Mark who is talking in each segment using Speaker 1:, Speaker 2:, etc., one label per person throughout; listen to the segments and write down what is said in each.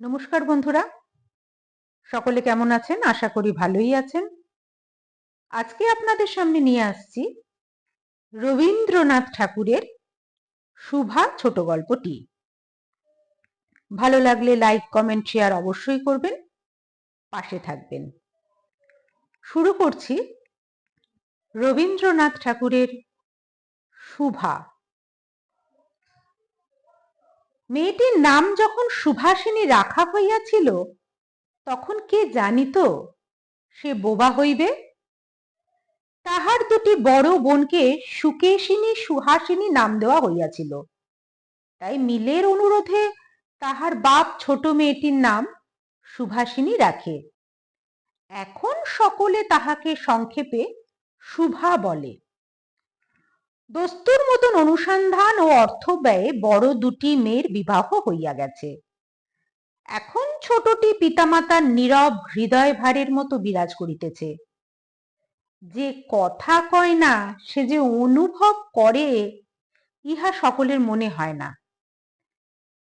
Speaker 1: নমস্কার বন্ধুরা। সকলে কেমন আছেন? আশা করি ভালোই আছেন। আজকে আপনাদের সামনে নিয়ে আসছি রবীন্দ্রনাথ ঠাকুরের শুভা ছোট গল্পটি। ভালো লাগলে লাইক কমেন্ট শেয়ার অবশ্যই করবেন। পাশে থাকবেন। শুরু করছি রবীন্দ্রনাথ ঠাকুরের শুভা। মেয়েটির নাম যখন সুভাষিনী রাখা হইয়াছিল, তখন কে জানিত সে বোবা হইবে? তাহার দুটি বড় বোনকে সুকেশিনী সুহাসিনী নাম দেওয়া হইয়াছিল। তাই মিলের অনুরোধে তাহার বাপ ছোট মেয়েটির নাম সুভাষিনী রাখে। এখন সকলে তাহাকে সংক্ষেপে শুভা বলে। দস্তুর মতন অনুসন্ধান ও অর্থ ব্যয়ে বড় দুটি মেয়ের বিবাহ হইয়া গেছে। এখন ছোটটি পিতামাতার নীরব হৃদয় ভারের মতো বিরাজ করিতেছে। যে কথা কয় না, সে যে অনুভব করে, ইহা সকলের মনে হয় না।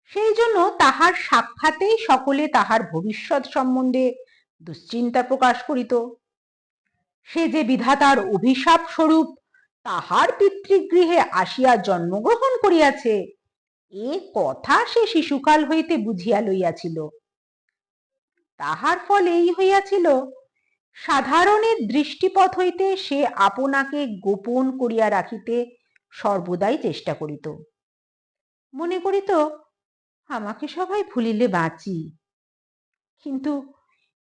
Speaker 1: সেই জন্য তাহার সাক্ষাতেই সকলে তাহার ভবিষ্যৎ সম্বন্ধে দুশ্চিন্তা প্রকাশ করিত। সে যে বিধাতার অভিশাপ স্বরূপ তাহার পিতৃগৃহে আসিয়া জন্মগ্রহণ করিয়াছে। এ কথা সে শিশুকাল হইতে বুঝিয়া লইয়াছিল। তাহার ফল এই হইয়াছিল, সাধারণের দৃষ্টিপথ হইতে সে আপনাকে গোপন করিয়া রাখিতে সর্বদাই চেষ্টা করিত। মনে করিত, আমাকে সবাই ভুলিলে বাঁচি। কিন্তু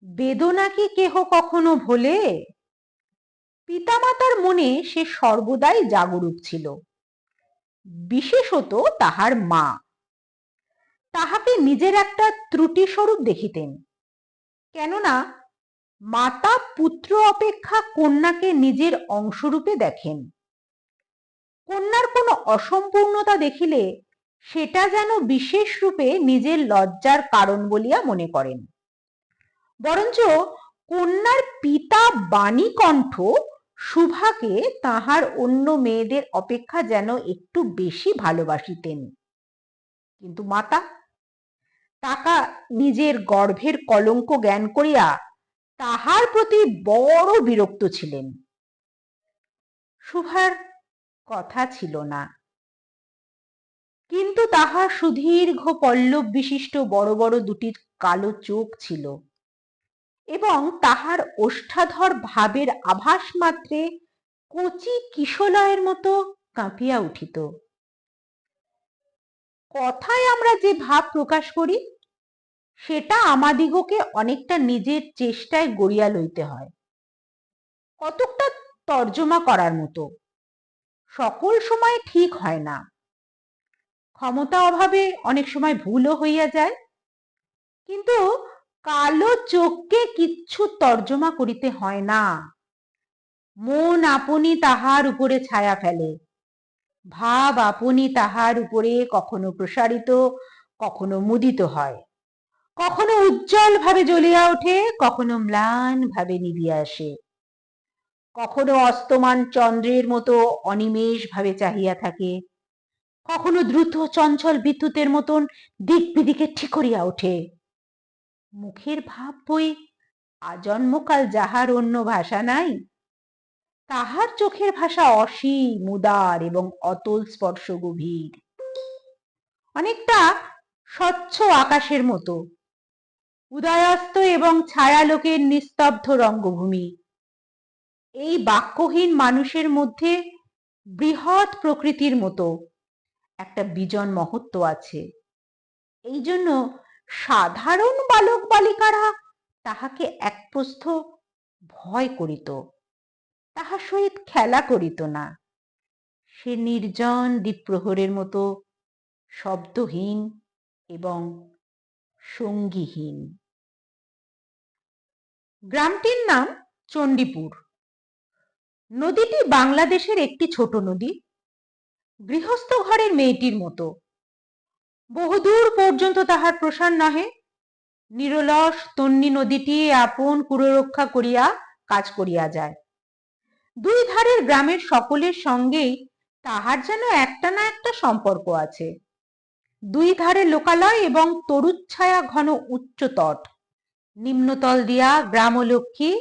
Speaker 1: বেদনা কি কেহ কখনো ভোলে? পিতামাতার মনে সে সর্বদাই জাগরুক ছিল। বিশেষত তাহার মা। তাহাকে নিজের একটা ত্রুটি স্বরূপ দেখিতেন। কেননা, মাতা পুত্র অপেক্ষা কন্যাকে নিজের অংশরূপে দেখেন। কন্যার কোনো অসম্পূর্ণতা দেখিলে সেটা যেন বিশেষ রূপে নিজের লজ্জার কারণ বলিয়া মনে করেন। বরঞ্চ কন্যার পিতা বাণীকণ্ঠ সুভাকে তাহার অন্য মেয়েদের অপেক্ষা যেন একটু বেশি ভালোবাসিতেন। কিন্তু মাতা টাকা নিজের গর্ভের কলঙ্ক জ্ঞান করিয়া তাহার প্রতি বড় বিরক্ত ছিলেন। সুভার কথা ছিল না। কিন্তু তাহার সুদীর্ঘ পল্লব বিশিষ্ট বড় বড় দুটি কালো চোখ ছিল। এবং তাহার ভাবের আভাস মাত্রে কচি কিশলয়ের মতো কাঁপিয়া উঠিত। কথায় আমরা যে ভাব প্রকাশ করি, সেটা আমাদিগকে অনেকটা নিজের চেষ্টায় গড়িয়া লইতে হয়। কতকটা তর্জমা করার মতো, সকল সময় ঠিক হয় না। ক্ষমতা অভাবে অনেক সময় ভুলও হইয়া যায়। কিন্তু কালো চোখকে কিচ্ছু তর্জমা করিতে হয় না। মন আপনি তাহার উপরে ছায়া ফেলে। ভাব আপনি তাহার উপরে কখনো প্রসারিত, কখনো মুদিত হয়। কখনো উজ্জ্বল ভাবে জ্বলিয়া ওঠে, কখনো ম্লান ভাবে নিভিয়া আসে। কখনো অস্তমান চন্দ্রের মতো অনিমেষ ভাবে চাহিয়া থাকে। কখনো দ্রুত চঞ্চল বিদ্যুতের মতন দিক বিদিকে ঠিকরিয়া ওঠে। মুখের ভাব বই। আজন্মকাল যাহার অন্য ভাষা নাই। তাহার চোখের ভাষা অসীম, উদার এবং অতল স্পর্শ গভীর। অনেকটা স্বচ্ছ আকাশের মতো। উদয়াস্ত এবং ছায়ালোকের নিস্তব্ধ রঙ্গভূমি। এই বাক্যহীন মানুষের মধ্যে বৃহৎ প্রকৃতির মতো। একটা বিজন মহত্ব আছে। এই জন্য সাধারণ বালক বালিকারা তাহাকে একপ্রস্থ ভয় করিত তাহার সহিত খেলা করিত না। সে নির্জন দ্বীপ্রহরের মতো শব্দহীন এবং সঙ্গীহীন। গ্রামটির নাম চণ্ডীপুর। নদীটি বাংলাদেশের একটি ছোট নদী। গৃহস্থ ঘরের মেয়েটির মতো। বহুদূর পর্যন্ত তাহার প্রসার নহে। নিরলস তন্নি নদীটি আপন কুররক্ষা করিয়া কাজ করিয়া যায়। দুই ধারের গ্রামের সকলের সঙ্গেই তাহার যেন একটা না একটা সম্পর্ক আছে। দুই ধারে লোকালয় এবং তরুচ্ছায়া ঘন উচ্চ তট। নিম্নতল দিয়া গ্রামলক্ষ্মী,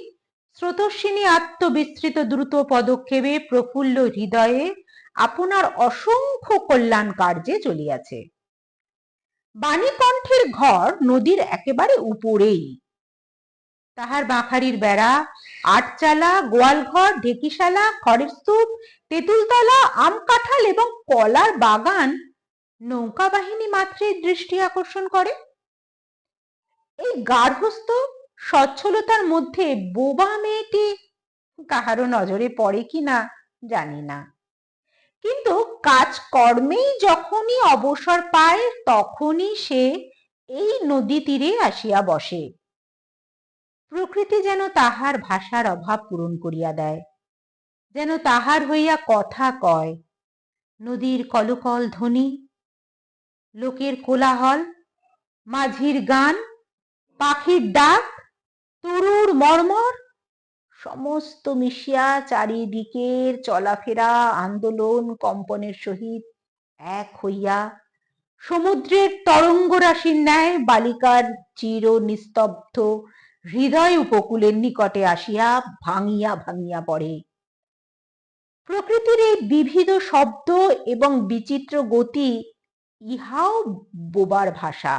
Speaker 1: স্রোতস্বিনী আত্মবিস্তৃত দ্রুত পদক্ষেপে প্রফুল্ল হৃদয়ে আপনার অসংখ্য কল্যাণ কার্যে চলিয়াছে। বাণীকণ্ঠের ঘর নদীর একেবারে উপরেই। তাহার বাঁখারির বেড়া, আটচালা, গোয়ালঘর, ঢেকিশালা, খড়ের স্তূপ, তেঁতুলতলা, আম কাঁঠাল এবং কলার বাগান নৌকা বাহিনী মাত্রেই দৃষ্টি আকর্ষণ করে। এই গার্হস্থ সচ্ছলতার মধ্যে বোবা মেয়েটি কাহারও নজরে পড়ে কিনা জানি না। কিন্তু কাজকর্মেই যখনই অবসর পায়, তখনই সে এই নদী তীরে আসিয়া বসে। প্রকৃতি যেন তাহার ভাষার অভাব পূরণ করিয়া দেয়, যেন তাহার হইয়া কথা কয়, নদীর কলকল ধ্বনি, লোকের কোলাহল, মাঝির গান, পাখির ডাক, তরুর মর্মর সমস্ত মিশিয়া চারিদিকের চলাফেরা, আন্দোলন কম্পনের সহিত এক হইয়া সমুদ্রের তরঙ্গ রাশির ন্যায় বালিকার চির নিস্তব্ধ হৃদয় উপকূলের নিকটে আসিয়া ভাঙিয়া ভাঙিয়া পড়ে। প্রকৃতির এই বিবিধ শব্দ এবং বিচিত্র গতি ইহাও বোবার ভাষা।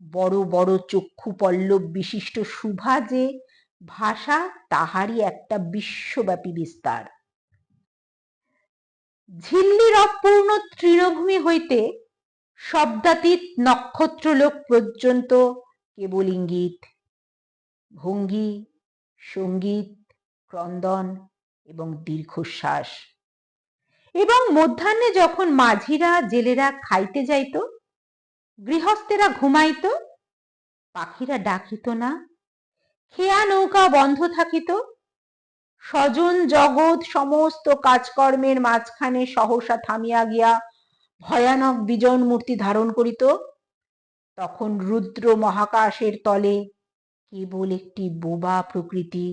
Speaker 1: বড় বড় চক্ষু পল্লব বিশিষ্ট শুভা যে ভাষা তাহারই একটা বিশ্বব্যাপী বিস্তার। ঝিল্লির অপূর্ণ তৃণভূমি হইতে শব্দাতীত নক্ষত্রলোক পর্যন্ত কেবল ইঙ্গিত। ভঙ্গি, সংগীত, ক্রন্দন এবং দীর্ঘশ্বাস। এবং মধ্যাহ্নে যখন মাঝিরা, জেলেরা খাইতে যাইত, গৃহস্থেরা ঘুমাইত, পাখিরা ডাকিত না খেয়া নৌকা বন্ধ থাকিত? স্বজন জগৎ সমস্ত কাজকর্মের মাঝখানে সহসা থামিয়া গিয়া ভয়ানক বিজন মূর্তি ধারণ করিত। তখন রুদ্র মহাকাশের তলে কেবল একটি বোবা প্রকৃতি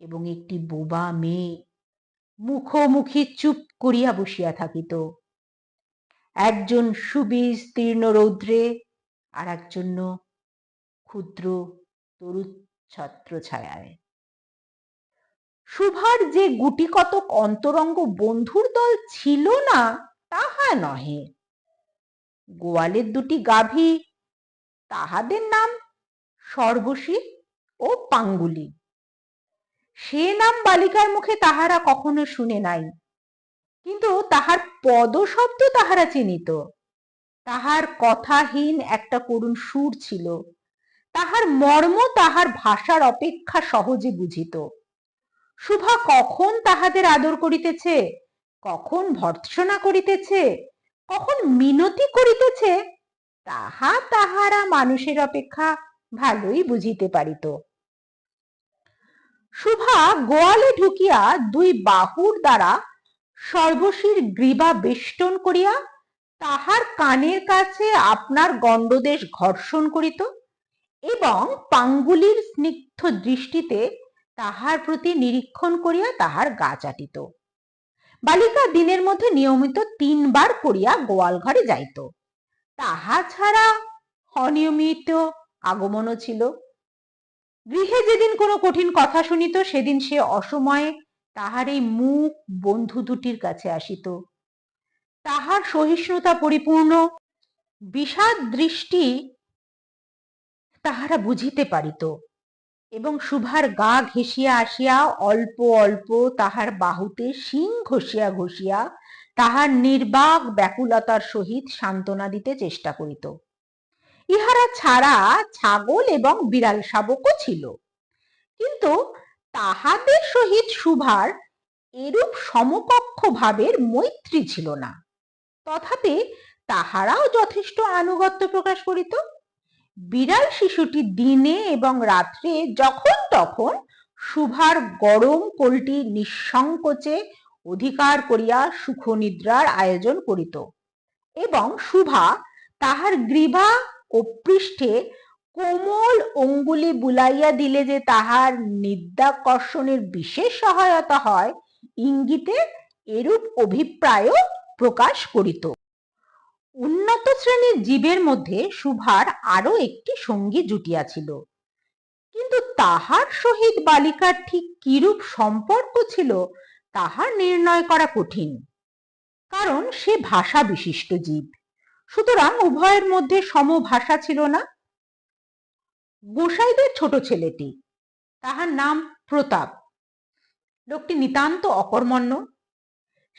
Speaker 1: এবং একটি বোবা মেয়ে মুখোমুখি চুপ করিয়া বসিয়া থাকিত। একজন সুবিস্তীর্ণ রৌদ্রে আর একজন ক্ষুদ্র তরুচ্ছত্র ছায়ায় সুভার যে গুটি কতক অন্তরঙ্গ বন্ধুর দল ছিল না, তাহা নহে। গোয়ালের দুটি গাভী, তাহাদের নাম সর্বশী ও পাঙ্গুলি। সে নাম বালিকার মুখে তাহারা কখনো শুনে নাই। কিন্তু তাহার পদশব্দ তাহারা চিনিত। তাহার কথাহীন একটা করুণ সুর ছিল। তাহার মর্ম, তাহার ভাষার অপেক্ষা সহজে বুঝিত। শুভা কখন তাহাদের আদর করিতেছে? কখন ভর্ৎসনা করিতেছে? কখন মিনতি করিতেছে? তাহা তাহারা মানুষের অপেক্ষা ভালোই বুঝিতে পারিত। শুভা গোয়ালে ঢুকিয়া দুই বাহুর দ্বারা সর্বশীর গ্রীবা বেষ্টন করিয়া তাহার কানের কাছে আপনার গণ্ডদেশ ঘর্ষণ করিত। এবং পাঙ্গুলির স্নিগ্ধ দৃষ্টিতে তাহার প্রতি নিরীক্ষণ করিয়া তাহার গা চাটিত। বালিকা দিনের মধ্যে নিয়মিত তিনবার করিয়া গোয়াল ঘরে যাইত। তাহা ছাড়া অনিয়মিত আগমনও ছিল। গৃহে যেদিন কোনো কঠিন কথা শুনিত, সেদিন সে অসময়ে তাহার এই মুখ বন্ধু দুটির কাছে আসিত। তাহার সহিষ্ণুতা পরিপূর্ণ, বিষাদ দৃষ্টি তাহারা বুঝিতে পারিত। এবং শুভার গা ঘেঁষিয়া আসিয়া অল্প অল্প তাহার বাহুতে শিং ঘষিয়া ঘষিয়া তাহার নির্বাক ব্যাকুলতার সহিত সান্ত্বনা দিতে চেষ্টা করিত। ইহারা ছাড়া ছাগল এবং বিড়াল শাবকও ছিল। কিন্তু তাহাদের সহিত শুভার এরূপ সমকক্ষ ভাবের মৈত্রী ছিল না। তথাপি তাহারাও যথেষ্ট আনুগত্য প্রকাশ করিত। বিড়াল শিশুটি দিনে এবং রাত্রে যখন তখন শুভার গরম কোলটি নিঃসংকোচে অধিকার করিয়া সুখ নিদ্রার আয়োজন করিত এবং শুভা তাহার গ্রীবা ও পৃষ্ঠে কোমল অঙ্গুলি বুলাইয়া দিলে যে তাহার নিদ্রাকর্ষণের বিশেষ সহায়তা হয়, ইঙ্গিতে এরূপ অভিপ্রায়ও প্রকাশ করিত। উন্নত শ্রেণির জীবের মধ্যে সুভার আরও একটি সঙ্গী জুটিয়াছিল কিন্তু তাহার সহিত বালিকার ঠিক কিরূপ সম্পর্ক ছিল, তাহার নির্ণয় করা কঠিন। কারণ সে ভাষা বিশিষ্ট জীব। সুতরাং উভয়ের মধ্যে সমভাষা ছিল না। গোসাইদের ছোট ছেলেটি, তাহার নাম প্রতাপ। লোকটি নিতান্ত অকর্মণ্য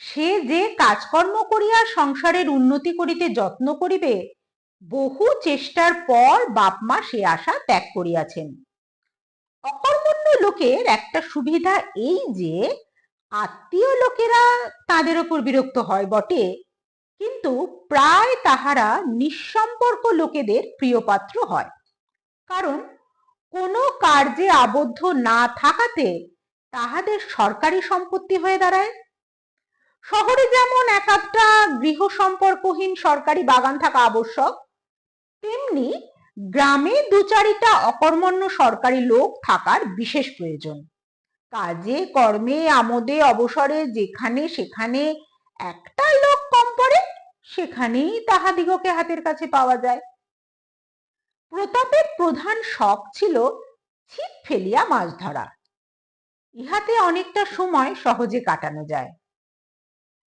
Speaker 1: সে যে কাজকর্ম করিয়া সংসারের উন্নতি করিতে যত্ন করিবে, বহু চেষ্টার পর বাপমা সে আশা ত্যাগ করিয়াছেন। অকর্মণ্য লোকের একটা সুবিধা এই যে, আত্মীয় লোকেরা তাদের ওপর বিরক্ত হয় বটে, কিন্তু প্রায় তাহারা নিঃসম্পর্ক লোকেদের প্রিয়পাত্র হয়। কারণ কোনো কার্যে আবদ্ধ না থাকাতে তাহাদের সরকারি সম্পত্তি হয়ে দাঁড়ায়। শহরে যেমন এক একটা গৃহ সম্পর্কহীন সরকারি বাগান থাকা আবশ্যক, তেমনি গ্রামে দু চারিটা অকর্মণ্য সরকারি লোক থাকার বিশেষ প্রয়োজন। কাজে, কর্মে, আমোদে, অবসরে, যেখানে সেখানে একটা লোক কম পড়ে, সেখানেই তাহাদিগকে হাতের কাছে পাওয়া যায়। প্রতাপের প্রধান শখ ছিল ছিপ ফেলিয়া মাছ ধরা। ইহাতে অনেকটা সময় সহজে কাটানো যায়।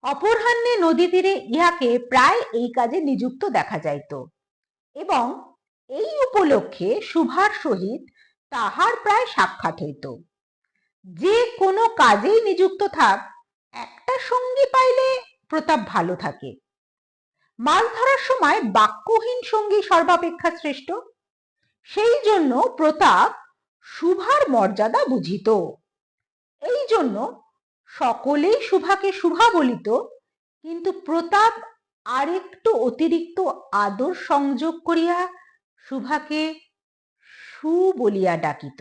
Speaker 1: অপরাহ্নে নদী তীরে ইহাকে প্রায় এই কাজে নিযুক্ত দেখা যাইত। এবং এই উপলক্ষে সুভার সহিত তাহার প্রায় সাক্ষাৎ হইত। যে কোনো কাজেই নিযুক্ত থাক, একটা সঙ্গী পাইলে প্রতাপ ভালো থাকে। মাছ ধরার সময় বাক্যহীন সঙ্গী সর্বাপেক্ষা শ্রেষ্ঠ। সেই জন্য প্রতাপ সুভার মর্যাদা বুঝিত। এই জন্য সকলেই শুভাকে শুভা বলিত কিন্তু প্রতাপ আরেকটু অতিরিক্ত আদর সংযোগ করিয়া শুভাকে সু বলিয়া ডাকিত।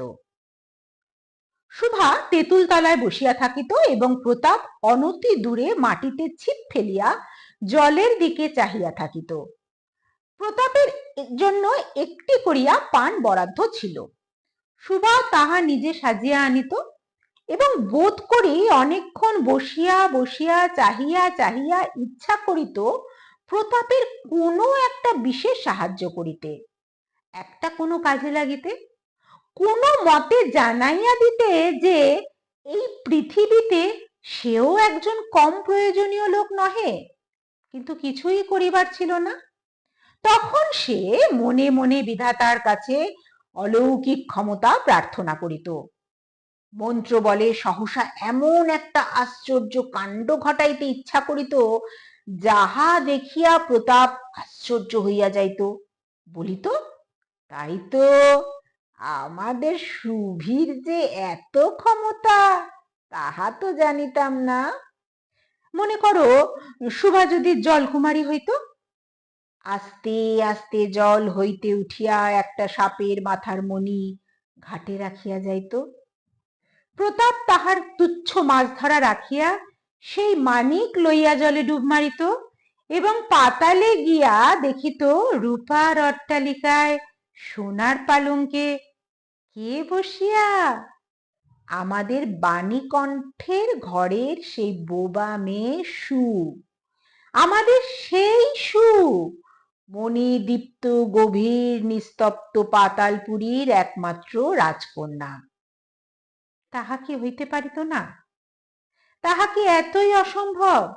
Speaker 1: শুভা তেঁতুল তলায় বসিয়া থাকিত এবং প্রতাপ অনতি দূরে মাটিতে ছিপ ফেলিয়া জলের দিকে চাহিয়া থাকিত। প্রতাপের জন্য একটি করিয়া পান বরাদ্দ ছিল। সুভা তাহা নিজে সাজিয়া আনিত এবং বোধ করি অনেকক্ষণ বসিয়া বসিয়া, চাহিয়া চাহিয়া ইচ্ছা করিত প্রতাপের কোনো একটা বিশেষ সাহায্য করিতে। একটা কোনো কাজে লাগিতে, কোনো মতে জানাইয়া দিতে যে এই পৃথিবীতে সেও একজন কম প্রয়োজনীয় লোক নহে, কিন্তু কিছুই করিবার ছিল না। তখন সে মনে মনে বিধাতার কাছে অলৌকিক ক্ষমতা প্রার্থনা করিত। মন্ত্র বলে, সহসা এমন একটা আশ্চর্য কাণ্ড ঘটাইতে ইচ্ছা করিত, যাহা দেখিয়া প্রতাপ আশ্চর্য হইয়া যাইত। বলিত, তাই তো আমাদের সুভীর যে এত ক্ষমতা, তাহা তো জানিতাম না। মনে করো, শুভা যদি জলকুমারী হইত? আস্তে আস্তে জল হইতে উঠিয়া একটা সাপের মাথার মণি ঘাটে রাখিয়া যাইত। প্রতাপ তাহার তুচ্ছ মাছ ধরা রাখিয়া সেই মানিক লইয়া জলে ডুব মারিত এবং পাতালে গিয়া দেখিত রূপার অট্টালিকায় সোনার পালঙ্কে, কে বসিয়া? আমাদের বাণীকণ্ঠের ঘরের সেই বোবা মেয়ে সু। আমাদের সেই সু। মণিদীপ্ত গভীর নিস্তপ্ত পাতালপুরীর একমাত্র রাজকন্যা। তাহা কি হইতে পারিত না? তাহা কি এতই অসম্ভব?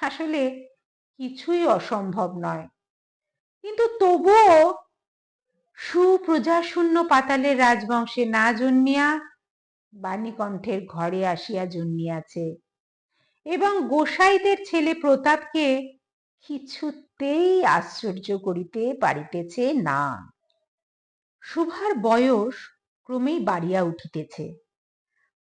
Speaker 1: আসলে কিছুই অসম্ভব নয়। কিন্তু তবুও সুপ্রজাশূন্য পাতালের রাজবংশে না জন্মিয়া বাণীকণ্ঠের ঘরে আসিয়া জন্মিয়াছে এবং গোসাইদের ছেলে প্রতাপকে কিছুতেই আশ্চর্য করিতে পারিতেছে না। শুভার বয়স ক্রমেই বাড়িয়া উঠিতেছে।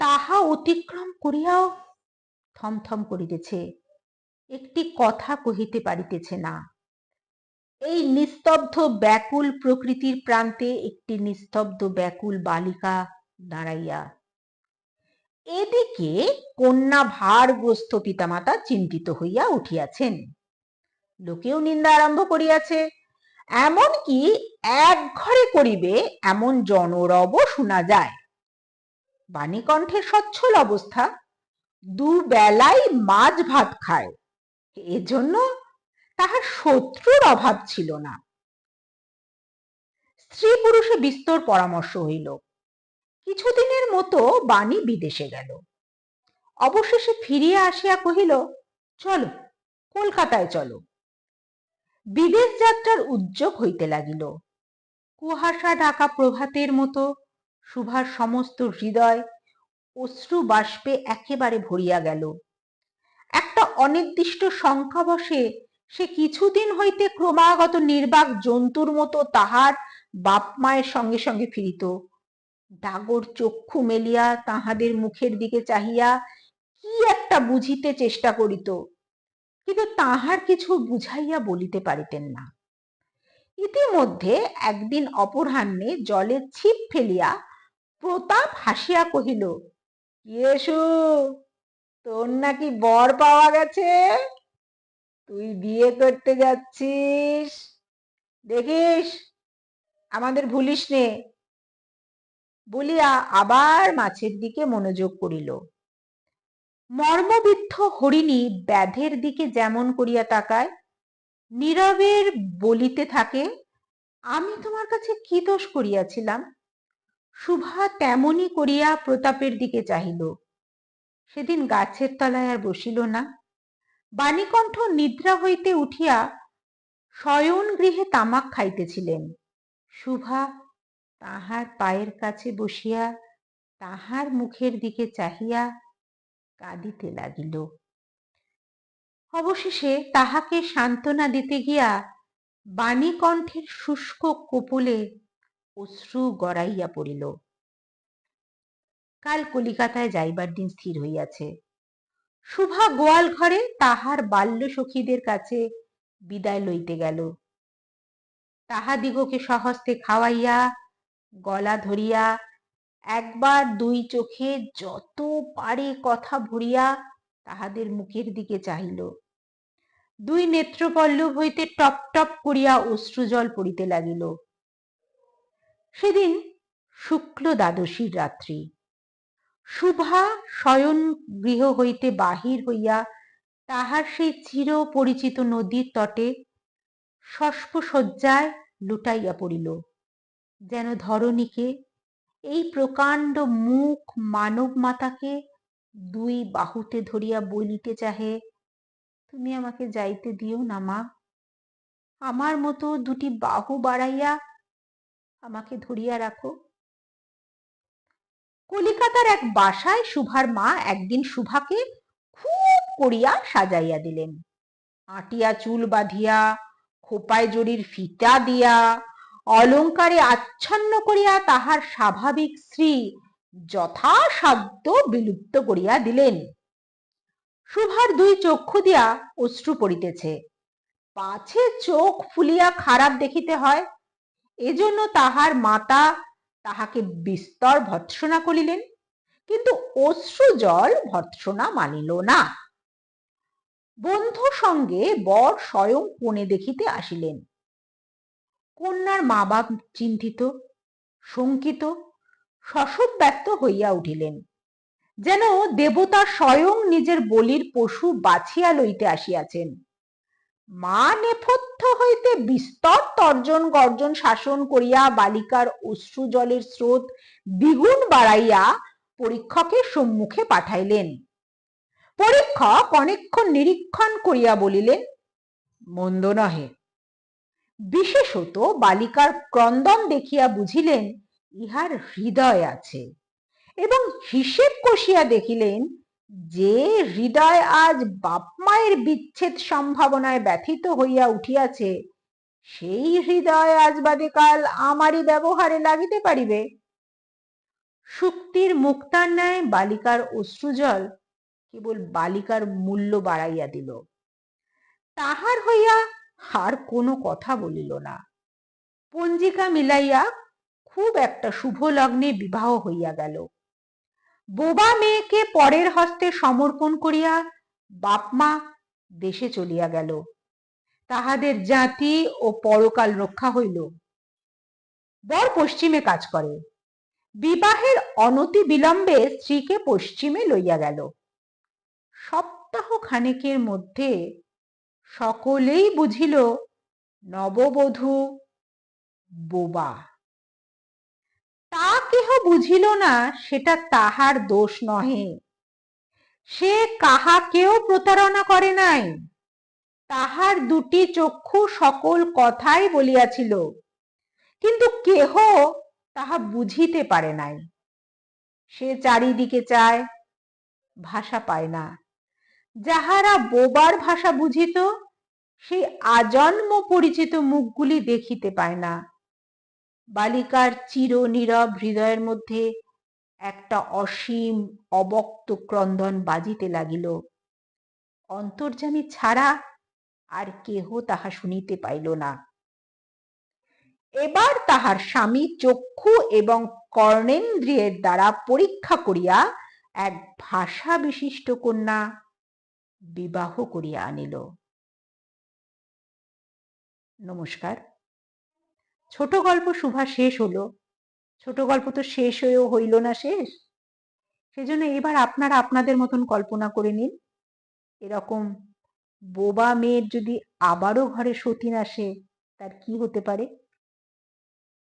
Speaker 1: তাহা অতিক্রম করিয়াও থমথম করিতেছে। একটি কথা কহিতে পারিতেছে না। এই নিস্তব্ধ ব্যাকুল প্রকৃতির প্রান্তে একটি নিস্তব্ধ ব্যাকুল বালিকা দাঁড়াইয়া। এদিকে কন্যা ভারগ্রস্ত পিতামাতা চিন্তিত হইয়া উঠিয়াছেন। লোকেও নিন্দা আরম্ভ করিয়াছে, এমনকি এক ঘরে করিবে এমন জনরব শোনা যায়। বাণীকণ্ঠের সচ্ছল অবস্থা। দুবেলাই মাছ ভাত খায়। এজন্য তাহার শত্রুর অভাব ছিল না। স্ত্রী পুরুষে বিস্তর পরামর্শ হইল। কিছুদিনের মতো বাণী বিদেশে গেল। অবশেষে ফিরিয়া আসিয়া কহিল, চলো, কলকাতায় চলো। বিদেশ যাত্রার উদ্যোগ হইতে লাগিল। কুহাসা ঢাকা প্রভাতের মতো সুভার সমস্ত হৃদয় অশ্রু বাষ্পে একেবারে ভরিয়া গেল। একটা অনির্দিষ্ট সংখ্যা সংখ্যাবশে সে কিছুদিন হইতে ক্রমাগত নির্বাক জন্তুর মতো তাহার বাপ মায়ের সঙ্গে সঙ্গে ফিরিত। ডাগর চক্ষু মেলিয়া তাহাদের মুখের দিকে চাহিয়া কি একটা বুঝিতে চেষ্টা করিত, কিন্তু তাহার কিছু বুঝাইয়া বলিতে পারিতেন না। ইতিমধ্যে একদিন অপরাহ্নে জলে ছিপ ফেলিয়া প্রতাপ হাসিয়া কহিল, ইয়েসু, তোর নাকি বর পাওয়া গেছে? তুই বিয়ে করতে যাচ্ছিস? দেখিস, আমাদের ভুলিস নে। বলিয়া আবার মাছের দিকে মনোযোগ করিল। মর্মবিদ্ধ হরিণী ব্যাধের দিকে যেমন করিয়া তাকায়, নীরবের বলিতে থাকে, আমি তোমার কাছে কি দোষ করিয়াছিলাম? শুভা তেমনি করিয়া প্রতাপের দিকে চাহিল। সেদিন গাছের তলায় আর বসিল না। বাণীকণ্ঠ নিদ্রা হইতে উঠিয়া শয়ন গৃহে তামাক খাইতেছিলেন। শুভা তাহার পায়ের কাছে বসিয়া তাহার মুখের দিকে চাহিয়া কাঁদিতে লাগিল। অবশেষে তাহাকে সান্ত্বনা দিতে গিয়া বাণীকণ্ঠের শুষ্ক কপলে অশ্রু গড়াইয়া পড়িল। কাল কলিকাতায় যাইবার দিন স্থির হইয়াছে। শুভা গোয়াল ঘরে তাহার বাল্য সখীদের কাছে বিদায় লইতে গেল। তাহাদিগকে সহস্তে খাওয়াইয়া, গলা ধরিয়া, একবার দুই চোখে যত পারে কথা ভরিয়া তাহাদের মুখের দিকে চাহিল। দুই নেত্রপল্লব হইতে টপ টপ করিয়া অশ্রুজল পড়িতে লাগিল। সেদিন শুক্ল দ্বাদশীর রাত্রি। শুভা শয়ন গৃহ হইতে বাহির হইয়া তাহার সেই চির পরিচিত নদীর তটে শস্প লুটাইয়া পড়িল। যেন ধরণীকে, এই প্রকাণ্ড মুখ মানব মাতাকে দুই বাহুতে ধরিয়া বলিতে চাহে, তুমি আমাকে যাইতে দিও না মা। আমার মতো দুটি বাহু বাড়াইয়া আমাকে ধরিয়া রাখো। কলিকাতার এক বাসায় সুভার মা একদিন সুভাকে খুব করিয়া সাজাইয়া দিলেন। আটিয়া চুল বাঁধিয়া, খোপায় জড়ির ফিতা দিয়া, অলঙ্কারে আচ্ছন্ন করিয়া তাহার স্বাভাবিক স্ত্রী যথাসাধ্য বিলুপ্ত করিয়া দিলেন। সুভার দুই চক্ষু দিয়া অশ্রু পড়িতেছে। পাছে চোখ ফুলিয়া খারাপ দেখিতে হয়। এজন্য তাহার মাতা তাহাকে বিস্তর ভৎসনা করিলেন, কিন্তু অশ্রু জল ভৎসনা মানিল না। বন্ধু সঙ্গে বর স্বয়ং কোণে দেখিতে আসিলেন। কন্যার মা বাপ চিন্তিত, শঙ্কিত শশব ব্যস্ত হইয়া উঠিলেন, যেন দেবতা স্বয়ং নিজের বলির পশু বাছিয়া লইতে আসিয়াছেন। মা নেপথ্য হইতে বিস্তর তর্জন গর্জন শাসন করিয়া বালিকার অশ্রু জলের স্রোত দ্বিগুণ বাড়াইয়া পরীক্ষকের সম্মুখে পাঠাইলেন। পরীক্ষক অনেকক্ষণ নিরীক্ষণ করিয়া বলিলেন, মন্দ নহে বিশেষত বালিকার ক্রন্দন দেখিয়া বুঝিলেন, ইহার হৃদয় আছে এবং হিসেব কষিয়া দেখিলেন যে হৃদয় আজ বাপ মায়ের বিচ্ছেদ সম্ভাবনায় ব্যথিত হইয়া উঠিয়াছে, সেই হৃদয় আজ বাদে কাল আমারই ব্যবহারে লাগিতে পারিবে। শুক্তির মুক্তার ন্যায় বালিকার অশ্রুজল কেবল বালিকার মূল্য বাড়াইয়া দিল। তাহার হইয়া আর কোনো কথা বলিল না। পঞ্জিকা মিলাইয়া খুব একটা শুভ লগ্নে বিবাহ হইয়া গেল। বোবা মেয়েকে পরের হস্তে সমর্পণ করিয়া বাপমা দেশে চলিয়া গেল। তাহাদের জাতি ও পরকাল রক্ষা হইল। বর পশ্চিমে কাজ করে। বিবাহের অনতি বিলম্বে স্ত্রীকে পশ্চিমে লইয়া গেল। সপ্তাহ খানেকের মধ্যে সকলেই বুঝিল, নববধূ বোবা। বুঝিল না, সেটা তাহার দোষ নহে। সে কাহাকেও প্রতারণা করে নাই। তাহার দুটি চক্ষু সকল কথাই বলিয়াছিল, কিন্তু কেহ তাহা বুঝিতে পারে নাই। সে চারিদিকে চায়, ভাষা পায় না। যাহারা বোবার ভাষা বুঝিত, সেই আজন্ম পরিচিত মুখগুলি দেখিতে পায় না। বালিকার চির নীরব হৃদয়ের মধ্যে একটা অসীম অবক্ত ক্রন্দন বাজিতে লাগিল। অন্তর্যামী ছাড়া আর কেহ তাহা শুনিতে পাইল না। এবার তাহার স্বামী চক্ষু এবং কর্ণেন্দ্রিয়ের দ্বারা পরীক্ষা করিয়া এক ভাষা বিশিষ্ট কন্যা বিবাহ করিয়া আনিল। নমস্কার। ছোট গল্প সুভা শেষ হলো। ছোট গল্প তো শেষ হয়েও হইল না শেষ। সেজন্য এবার আপনারা আপনাদের মতন কল্পনা করে নিন। এরকম বোবা মেয়ের যদি আবারও ঘরে সতীন আসে, তার কি হতে পারে?